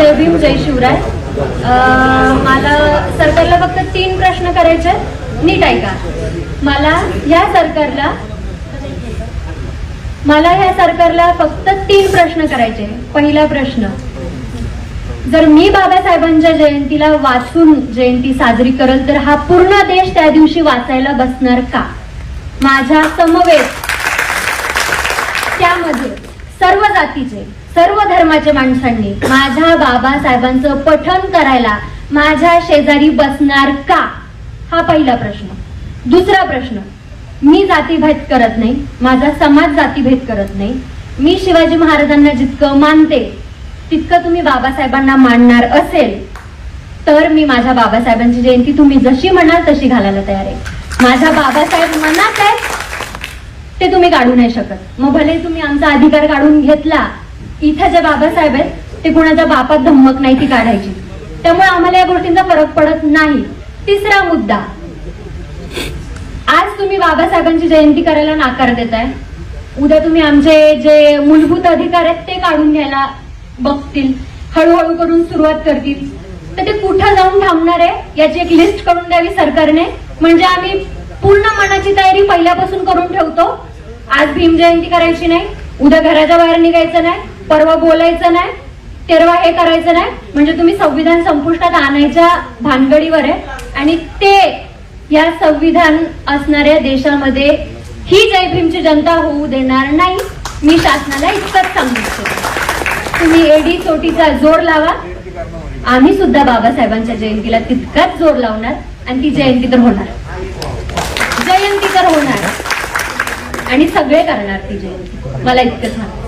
जय भीम जय शिवराय. मला सरकारला फक्त तीन प्रश्न करायचे नीट ऐका. मला ह्या सरकारला मला ह्या सरकारला फक्त तीन प्रश्न करायचे पहिला प्रश्न जर मी बाबासाहेबांच्या जयंतीला वाचून जयंती साजरी करल तर हा पूर्ण देश त्या दिवशी वाचायला बसणार का? माझ्या समवेत सर्व जातीचे सर्व धर्माच्या माणसांनी माझ्या बाबासाहेबांचं पठन करायला माझ्या शेजारी बसणार का? हा पहिला प्रश्न. दुसरा प्रश्न मी जातीभेद करत नाही माझा समाज जातीभेद करत नाही मी शिवाजी महाराजांना जितकं मानते तितकं तुम्ही बाबासाहेबांना मानणार असेल तर मी माझ्या बाबासाहेबांची जयंती तुम्ही जशी म्हणाल तशी घालायला तयार आहे. माझ्या बाबासाहेब मनात आहेत ते तुम्ही काढू नाही शकत. मग भले तुम्ही आमचा अधिकार काढून घेतला इथं जे बाबासाहेब आहेत ते कुणाच्या बापात धम्मक नाही ती काढायची. त्यामुळे आम्हाला या गोष्टींचा फरक पडत नाही. तिसरा मुद्दा. आज तुम्ही बाबासाहेबांची जयंती करायला नाकार देताय. उद्या तुम्ही आमचे जे मूलभूत अधिकार आहेत ते काढून घ्यायला बघतील. हळूहळू करून सुरुवात करतील. तर ते कुठं जाऊन थांबणार आहे याची एक लिस्ट करून द्यावी सरकारने. म्हणजे आम्ही पूर्ण मनाची तयारी पहिल्यापासून करून ठेवतो. आज भीम जयंती करायची नाही उद्या घराच्या बाहेर निघायचं नाही परवा बोलायचं नाही तेरवा हे करायचं नाही. म्हणजे तुम्ही संविधान संपुष्टात आणायच्या भानगडीवर आहे. आणि ते या संविधान असणाऱ्या देशामध्ये ही जय भीमची जनता होऊ देणार नाही. मी शासनाला इतकंच सांगू तुम्ही एडी चोटीचा जोर लावा. आम्ही सुद्धा बाबासाहेबांच्या जयंतीला तितकाच जोर लावणार आणि ती जयंती तर होणार. जयंती तर होणार. आणि सगळे करणार ती जयंती. मला इतकं सांग